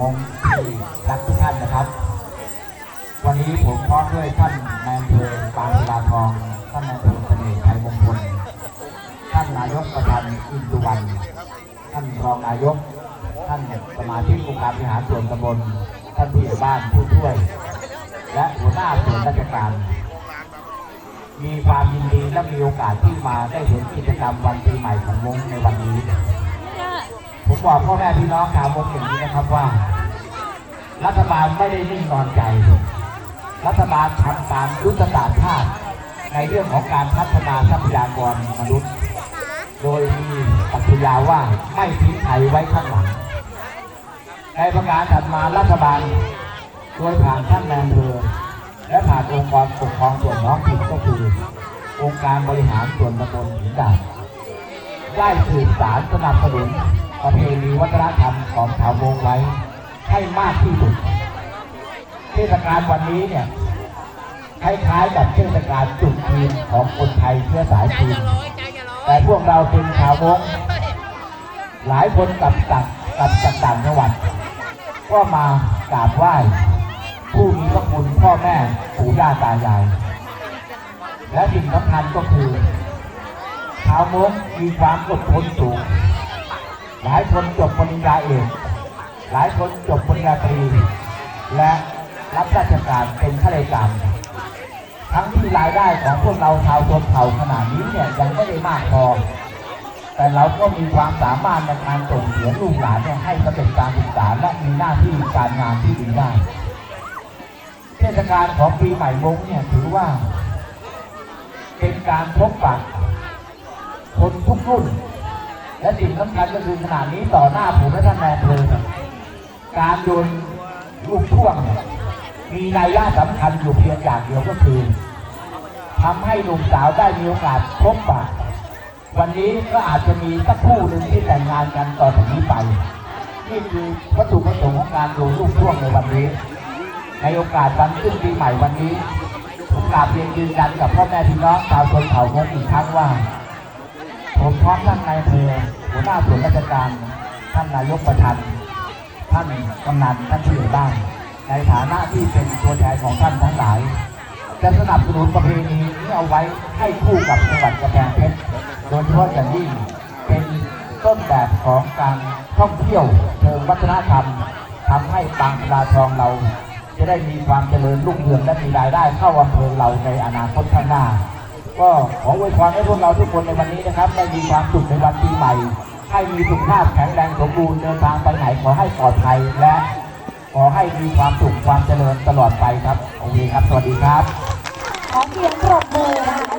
วงที่รักทุกท่านนะครับ วันนี้ผมพร้อมด้วยท่านนายอำเภอปางศิลาทองท่านนายอำเภอเสน่ห์ไทยมงคลท่านนายกประธานอินทุวันท่านรองนายก ท่านสมาชิกองค์การบริหารส่วนตำบลท่านผู้ใหญ่บ้านผู้ช่วย และหัวหน้าส่วนราชการมีความยินดีและมีโอกาสที่มาได้เห็นกิจกรรมวันปีใหม่ของมงในวันนี้ ผมบอกพ่อแม่พี่น้องชาวมงอย่างนี้นะครับว่า รัฐบาลไม่ได้นิ่งนอนใจ รัฐบาลทำตามยุทธศาสตร์ชาติในเรื่องของการพัฒนาทรัพยากรมนุษย์ โดยมีปรัชญาว่าไม่ทิ้งใครไว้ข้างหลังในประการถัดมารัฐบาลโดยผ่านท่านแมนเภอและผ่านองค์กรปกครองส่วนท้องถิ่นก็คือ องค์การบริหารส่วนตำบลหินดาดได้สืบสารสนับสนุน ประเพณีวัฒนธรรมของชาวมงไว้ให้มากที่สุด เทศกาลวันนี้เนี่ยคล้ายๆกับเทศกาลจุดจีนของคนไทยเชื้อสายจีนแต่พวกเราเป็นชาวมงหลายคนกับจากกับจากต่างจังหวัด ก็มากราบไหว้ ผู้มีพระคุณพ่อแม่ปู่ย่าตายาย และสิ่งสำคัญก็คือชาวมงมีความอดทนสูง หลายคนจบปริญญาเอกหลายคนจบปริญญาตรีและรับราชการเป็นข้าราชการทั้งที่รายได้ของพวกเราชาวชนเผ่าขนาดนี้เนี่ยยังไม่ได้มากพอ แต่เราก็มีความสามารถในการส่งเสียลูกหลานเนี่ยให้สำเร็จการศึกษาและมีหน้าที่การงานที่ดีได้เทศกาลของปีใหม่มงเนี่ยถือว่า เป็นการพบปะคนทุกรุ่น และสิ่งสำคัญก็คือขนาดนี้ต่อหน้าผมและท่านแมนเพลเนี่ยการโยนลูกท่วงมีนัยยะสำคัญอยู่เพียงอย่างเดียวก็คือทำให้หนุ่มสาวได้มีโอกาสพบปะวันนี้ก็อาจจะมีสักคู่หนึ่งที่แต่งงานกันต่อจากนี้ไป นี่คือวัตถุประสงค์ของการดูลูกท่วงในวันนี้ ในโอกาสวันขึ้นปีใหม่วันนี้ผมกราบเรียนยืนยันกับพ่อแม่พี่น้องชาวชนเผ่ามงอีกครั้งว่า ผมพร้อมท่านนายอำเภอหัวหน้าส่วนราชการ ท่านนายกประธานท่านกำนันท่านผู้ใหญ่บ้านในฐานะที่เป็นตัวแทนของท่านทั้งหลาย จะสนับสนุนประเพณีนี้เอาไว้ให้คู่กับจังหวัดกำแพงเพชรโดยเฉพาะอย่างยิ่งเป็นต้นแบบของการท่องเที่ยวเชิงวัฒนธรรมทำให้บางปลาทองเรา จะได้มีความเจริญรุ่งเรืองและมีรายได้เข้าอำเภอเราในอนาคตข้างหน้า ก็ขออวยพรให้พวกเราทุกคนในวันนี้นะครับได้มีความสุขในวันปีใหม่ ให้มีสุขภาพแข็งแรงสมบูรณ์เดินทางไปไหนขอให้ปลอดภัยและขอให้มีความสุขความเจริญตลอดไปครับโอเคครับ สวัสดีครับ ขอเสียงปรบมือนะคะ